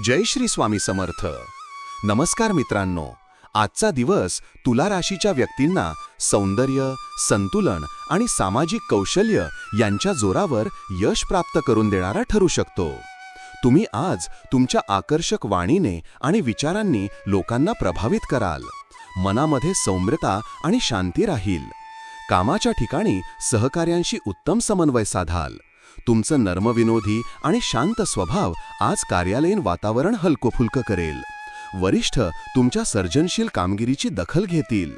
जय श्री स्वामी समर्थ. नमस्कार मित्रांनो आजचा दिवस तुला राशीच्या व्यक्तींना सौंदर्य संतुलन आणि सामाजिक कौशल्य यांच्या जोरावर यश प्राप्त करून देणारा ठरू शकतो. तुम्ही आज तुमच्या आकर्षक वाणीने आणि विचारांनी लोकांना प्रभावित कराल. मनामध्ये सौम्यता आणि शांती राहील. कामाच्या ठिकाणी सहकार्यांशी उत्तम समन्वय साधाल. तुमचं नर्मविनोदी आणि शांत स्वभाव आज कार्यालयीन वातावरण हलकोफुलकं करेल. वरिष्ठ तुमच्या सर्जनशील कामगिरीची दखल घेतील.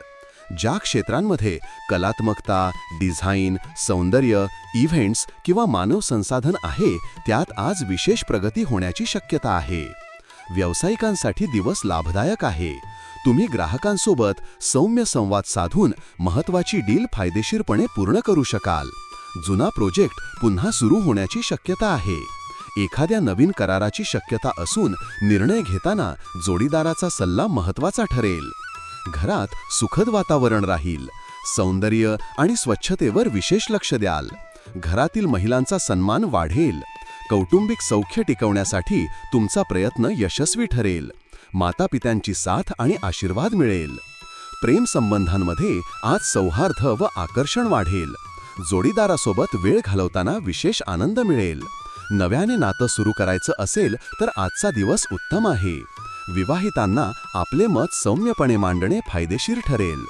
ज्या क्षेत्रांमध्ये कलात्मकता डिझाईन सौंदर्य इव्हेंट्स किंवा मानव संसाधन आहे त्यात आज विशेष प्रगती होण्याची शक्यता आहे. व्यावसायिकांसाठी दिवस लाभदायक आहे. तुम्ही ग्राहकांसोबत सौम्य संवाद साधून महत्वाची डील फायदेशीरपणे पूर्ण करू शकाल. जुना प्रोजेक्ट पुन्हा सुरू होण्याची शक्यता आहे. एखाद्या नवीन कराराची शक्यता असून निर्णय घेताना जोडीदाराचा सल्ला महत्त्वाचा ठरेल. घरात सुखद वातावरण राहील. सौंदर्य आणि स्वच्छतेवर विशेष लक्ष द्याल. घरातील महिलांचा सन्मान वाढेल. कौटुंबिक सौख्य टिकवण्यासाठी तुमचा प्रयत्न यशस्वी ठरेल. मातापित्यांची साथ आणि आशीर्वाद मिळेल. प्रेम संबंधांमध्ये आज सौहार्द व आकर्षण वाढेल. जोडीदारासोबत वेळ घालवताना विशेष आनंद मिळेल. नव्याने नातं सुरू करायचं असेल तर आजचा दिवस उत्तम आहे. विवाहितांना आपले मत सौम्यपणे मांडणे फायदेशीर ठरेल.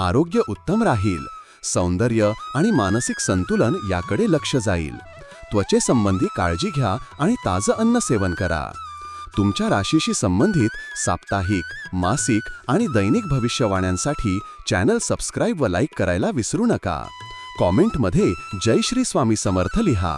आरोग्य उत्तम राहील. सौंदर्य आणि मानसिक संतुलन याकडे लक्ष जाईल. त्वचेसंबंधी काळजी घ्या आणि ताजं अन्न सेवन करा. तुमच्या राशीशी संबंधित साप्ताहिक मासिक आणि दैनिक भविष्यवाण्यांसाठी चॅनल सबस्क्राईब व लाईक करायला विसरू नका. कॉमेंटमध्ये जय श्री स्वामी समर्थ लिहा.